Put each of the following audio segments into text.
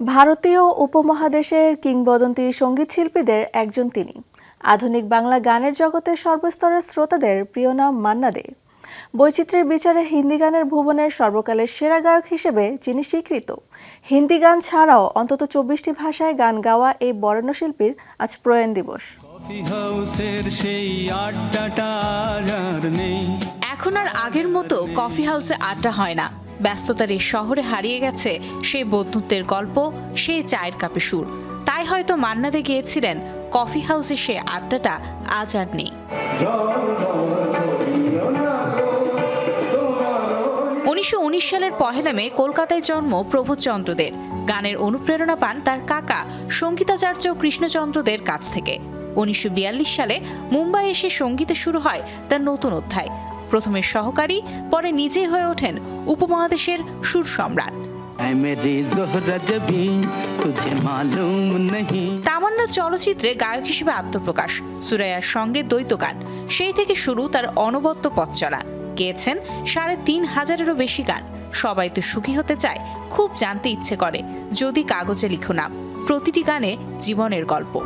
ভারতীয় উপমহাদেশের কিংবদন্তি সংগীত শিল্পীদের একজন তিনি। আধুনিক বাংলা গানের জগতের সর্বস্তরের শ্রোতাদের প্রিয় নাম মান্না দে। বৈচিত্র্যের বিচারে হিন্দি গানের ভুবনের সর্বকালের সেরা গায়ক হিসেবে যিনি স্বীকৃত। হিন্দি গান ছাড়াও অন্তত চব্বিশটি ভাষায় গান গাওয়া এই বরেণ্য শিল্পীর আজ প্রয়াণ দিবস। এখন আর আগের মতো কফি হাউসে আড্ডা হয় না। ব্যস্ততার এই শহরে হারিয়ে গেছে সেই বন্ধুত্বের গল্প, সেই চায়ের কাপে সুর। তাই হয়তো মান্নাদে গিয়েছিলেন, কফি হাউসে সে আড্ডাটা আজ আর নেই। উনিশশো উনিশ সালের পহেলা মে কলকাতায় জন্ম প্রভুচন্দ্রদের। গানের অনুপ্রেরণা পান তার কাকা সঙ্গীতাচার্য কৃষ্ণচন্দ্রদের কাছ থেকে। উনিশশো বিয়াল্লিশ সালে মুম্বাই এসে সঙ্গীতে শুরু হয় তার নতুন অধ্যায় প্রথমে সহকারী পরে নিজে হয়ে ওঠেন উপমহাদেশের সুর সম্রাট। তামান্না চলচ্চিত্রে গায়ক হিসেবে আত্মপ্রকাশ সুরাইয়ার সঙ্গে দ্বৈত গান। সেই থেকে শুরু তার অনবদ্য পথ চলা। গেয়েছেন সাড়ে তিন হাজারেরও বেশি গান। সবাই তো সুখী হতে চায় খুব জানতে ইচ্ছে করে যদি কাগজে লিখো নাম। প্রতিটি গানে জীবনের গল্প।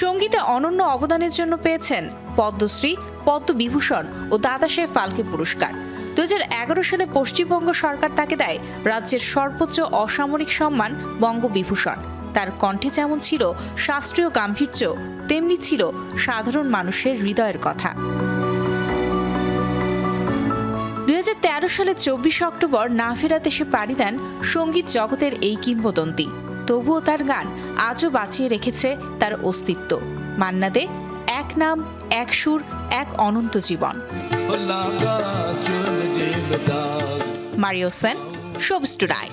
সঙ্গীতে অনন্য অবদানের জন্য পেয়েছেন পদ্মশ্রী, পদ্মবিভূষণ ও দাদাসাহেব ফালকে পুরস্কার। দুই হাজার এগারো সালে পশ্চিমবঙ্গ সরকার তাকে দেয় রাজ্যের সর্বোচ্চ অসামরিক সম্মান বঙ্গবিভূষণ। তার কণ্ঠে যেমন ছিল শাস্ত্রীয় গাম্ভীর্য, তেমনি ছিল সাধারণ মানুষের হৃদয়ের কথা। দুই হাজার তেরো সালে চব্বিশে অক্টোবর না ফেরাতে সে পাড়ি দেন সংগীত জগতের এই কিংবদন্তি। তবুও তার গান আজও বাঁচিয়ে রেখেছে তার অস্তিত্ব। মান্না দে এক নাম, এক সুর, এক অনন্ত জীবন। মারিও সেন শোভস্টু রায়।